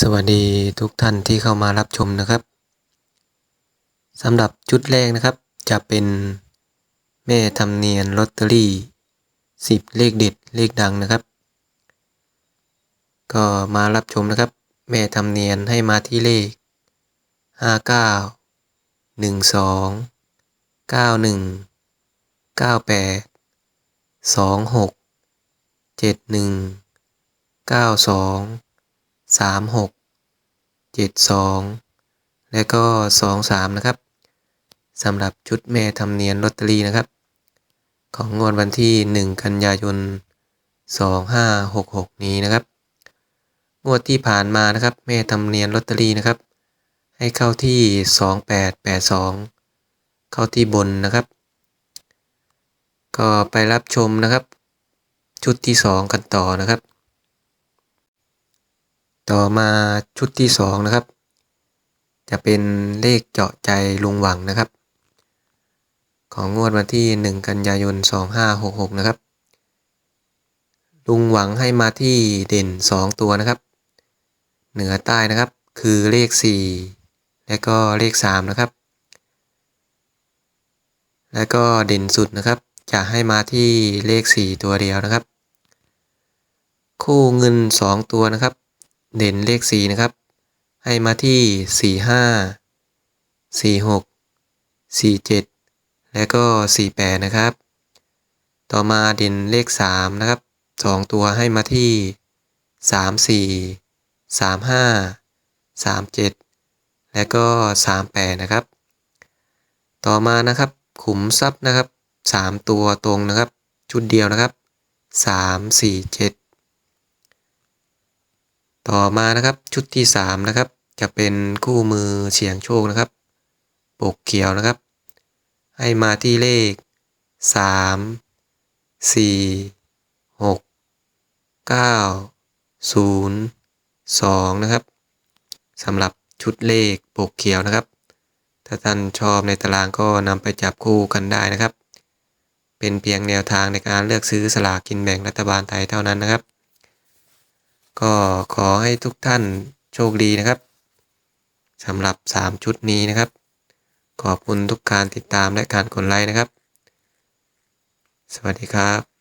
สวัสดีทุกท่านที่เข้ามารับชมนะครับสำหรับชุดแรกนะครับ จะเป็นแม่ทำเนียนลอตเตอรี่สิบเลขเด็ดเลขดังนะครับ ก็มารับชมนะครับ แม่ทำเนียนให้มาที่เลขห้าเก้าหนึ่ง สองเก้าหนึ่งเก้าแปดสองหกเจ็ดหนึ่งเก้าสองสามหกเจ็ดสองและก็สองสามนะครับสำหรับชุดแม่ทำเนียนลอตเตอรี่นะครับ ของงวดวันที่หนึ่งกันยายนสองห้าหกหกนี้นะครับงวดที่ผ่านมานะครับ แม่ทำเนียนลอตเตอรี่นะครับ ให้เข้าที่สองแปดแปดสองเข้าที่บนนะครับ ก็ไปรับชมนะครับ ชุดที่สองกันต่อนะครับ ต่อมาชุดที่สองนะครับ จะเป็นเลขเจาะใจลุงหวังนะครับ ของงวดวันที่ 1 กันยายน 2566 นะครับ ลุงหวังให้มาที่เด่น 2 ตัวนะครับ เหนือใต้นะครับคือเลข 4 และก็เลข 3 นะครับ และก็เด่นสุดนะครับ จะให้มาที่เลข 4 ตัวเดียวนะครับ คู่เงิน 2 ตัวนะครับ เด่นเลขสีนะครับ ให้มาที่สี่ห้าสี่หกสี่เจ็ดและก็สี่แปดนะครับ ต่อมาเด่นเลขสามนะครับสองตัวให้มาที่สามสี่สามห้าสามเจ็ดและก็สามแปดนะครับ ต่อมานะครับขุมทรัพย์นะครับสามตัวตรงนะครับ ชุดเดียวนะครับสามสี่เจ็ด ต่อมานะครับชุดที่ 3 นะครับ จะเป็นคู่มือเฉียงโชคนะครับ ปกเขียวนะครับ ให้มาที่เลข 3 4 6 9 0 2 นะครับสำหรับชุดเลขปกเขียวนะครับ ถ้าท่านชอบในตารางก็นำไปจับคู่กันได้นะครับ เป็นเพียงแนวทางในการเลือกซื้อสลากกินแบ่งรัฐบาลไทยเท่านั้นนะครับ ก็ขอให้ทุกท่านโชคดีนะครับสำหรับ 3 ชุดนี้นะครับ ขอบคุณทุกการติดตามและการกดไลค์นะครับ สวัสดีครับ